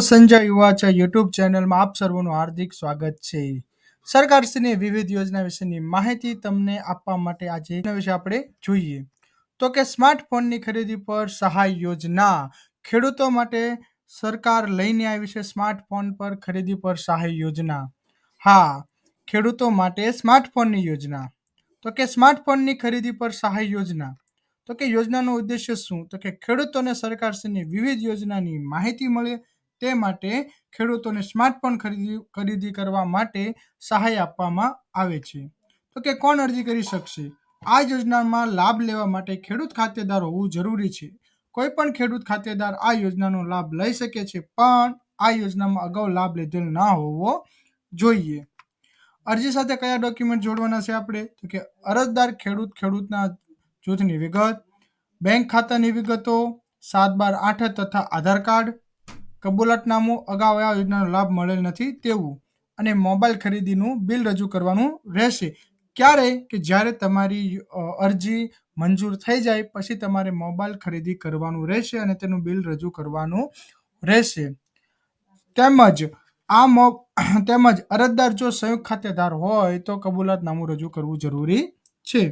સંજય યુવાચા યુટ્યુબ ચેનલમાં આપ સર્વનું હાર્દિક સ્વાગત છે. સરકારશ્રીની વિવિધ યોજના વિશેની માહિતી તમને આપવા માટે આજે વિશે આપણે જોઈએ. તો કે સ્માર્ટફોનની ખરીદી પર સહાય યોજના ખેડૂતો માટે સરકાર લઈને આવી છે સ્માર્ટફોન પર ખરીદી પર સહાય યોજના. હા, ખેડૂતો માટે સ્માર્ટફોનની યોજના. તો કે સ્માર્ટફોનની ખરીદી પર સહાય યોજના. તો કે યોજનાનો ઉદ્દેશ્ય શું? તો કે ખેડૂતોને સરકારશ્રીની વિવિધ યોજનાની માહિતી મળે તે માટે ખેડૂતોને સ્માર્ટફોન ખરીદી ખરીદી કરવા માટે સહાય આપવામાં આવે છે. તો કે કોણ અરજી કરી શકશે? આ યોજનામાં લાભ લેવા માટે ખેડૂત ખાતેદાર હોવું જરૂરી છે. કોઈ પણ ખેડૂત ખાતેદાર આ યોજનાનો લાભ લઈ શકે છે, પણ આ યોજનામાં અગાઉ લાભ લીધેલ ના હોવો જોઈએ. અરજી સાથે કયા ડોક્યુમેન્ટ જોડવાના છે આપણે? તો કે અરજદાર ખેડૂત ખેડૂતના જૂથની વિગત, બેંક ખાતાની વિગતો, સાત બાર આઠ તથા આધાર કાર્ડ કબૂલાતનામું અગાઉ આ યોજનાનો લાભ મળેલ નથી તેવું અને મોબાઈલ ખરીદીનું બિલ રજૂ કરવાનું રહેશે. ક્યારે કે જ્યારે તમારી અરજી મંજૂર થઈ જાય પછી તમારે મોબાઈલ ખરીદી કરવાનું રહેશે અને તેનું બિલ રજૂ કરવાનું રહેશે. તેમજ આ તેમજ અરજદાર જો સંયુક્ત ખાતેદાર હોય તો કબૂલાતનામું રજૂ કરવું જરૂરી છે.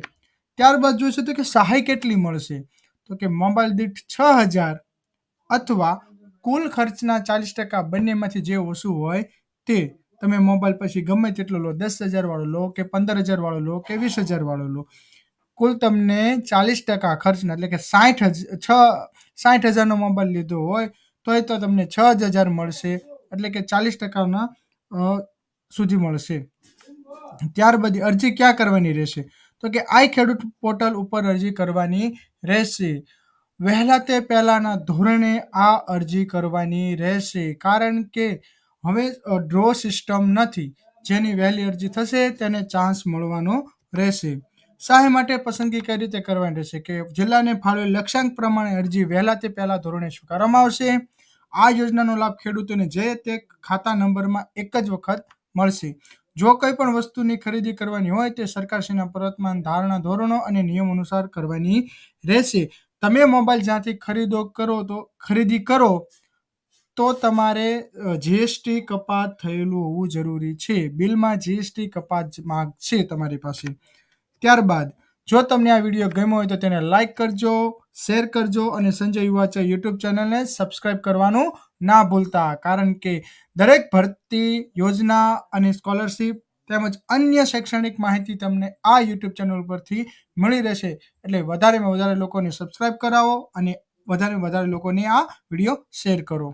ત્યારબાદ જોઈશું તો કે સહાય કેટલી મળશે? તો કે મોબાઈલ દીઠ છ હજાર અથવા કુલ ખર્ચના ચાલીસ ટકા બંનેમાંથી જે ઓછું હોય તે તમે મોબાઈલ પછી ગમે તેટલો લો, દસ હજાર વાળો લો કે પંદર હજાર વાળો લો કે વીસ હજાર વાળો લો, કુલ તમને ચાલીસ ટકા ખર્ચના એટલે કે સાઠ છ, સાઠ હજારનો મોબાઈલ લીધો હોય તોય તો તમને છ જ હજાર મળશે, એટલે કે ચાલીસ ટકાના સુધી મળશે. ત્યારબાદ અરજી ક્યાં કરવાની રહેશે? તો કે આઈ ખેડૂત પોર્ટલ ઉપર અરજી કરવાની રહેશે. વહેલા તે પહેલાંના ધોરણે આ અરજી કરવાની રહેશે કારણ કે હવે ડ્રો સિસ્ટમ નથી. જેની વહેલી અરજી થશે તેને ચાન્સ મળવાનો રહેશે. સહાય માટે પસંદગી કઈ રીતે કરવાની રહેશે કે જિલ્લાને ફાળવેલ લક્ષ્યાંક પ્રમાણે અરજી વહેલા તે પહેલા ધોરણે સ્વીકારવામાં આવશે? આ યોજનાનો લાભ ખેડૂતોને જે તે ખાતા નંબરમાં એક જ વખત મળશે. જો કોઈ પણ વસ્તુની ખરીદી કરવાની હોય, તે સરકારશ્રીના પ્રવર્તમાન ધારણા ધોરણો અને નિયમ અનુસાર કરવાની રહેશે. તમે મોબાઈલ જ્યાંથી ખરીદો કરો તો, ખરીદી કરો, તો તમારે જીએસટી કપાત થયેલું હોવું જરૂરી છે. બિલમાં જીએસટી કપાત માગ છે તમારી પાસે. ત્યારબાદ, જો તમને આ વીડિયો ગમ્યો હોય તો તેને લાઇક કરજો, શેર કરજો અને સંજય યુવાચા યુટ્યુબ ચેનલને સબસ્ક્રાઇબ કરવાનું ના ભૂલતા. કારણ કે દરેક ભરતી યોજના અને સ્કોલરશીપ તેમજ અન્ય શૈક્ષણિક માહિતી તમને આ યુટ્યુબ ચેનલ પરથી મળી રહેશે. એટલે વધારેમાં વધારે લોકોને સબસ્ક્રાઇબ કરાવો અને વધારેમાં વધારે લોકોને આ વીડિયો શેર કરો.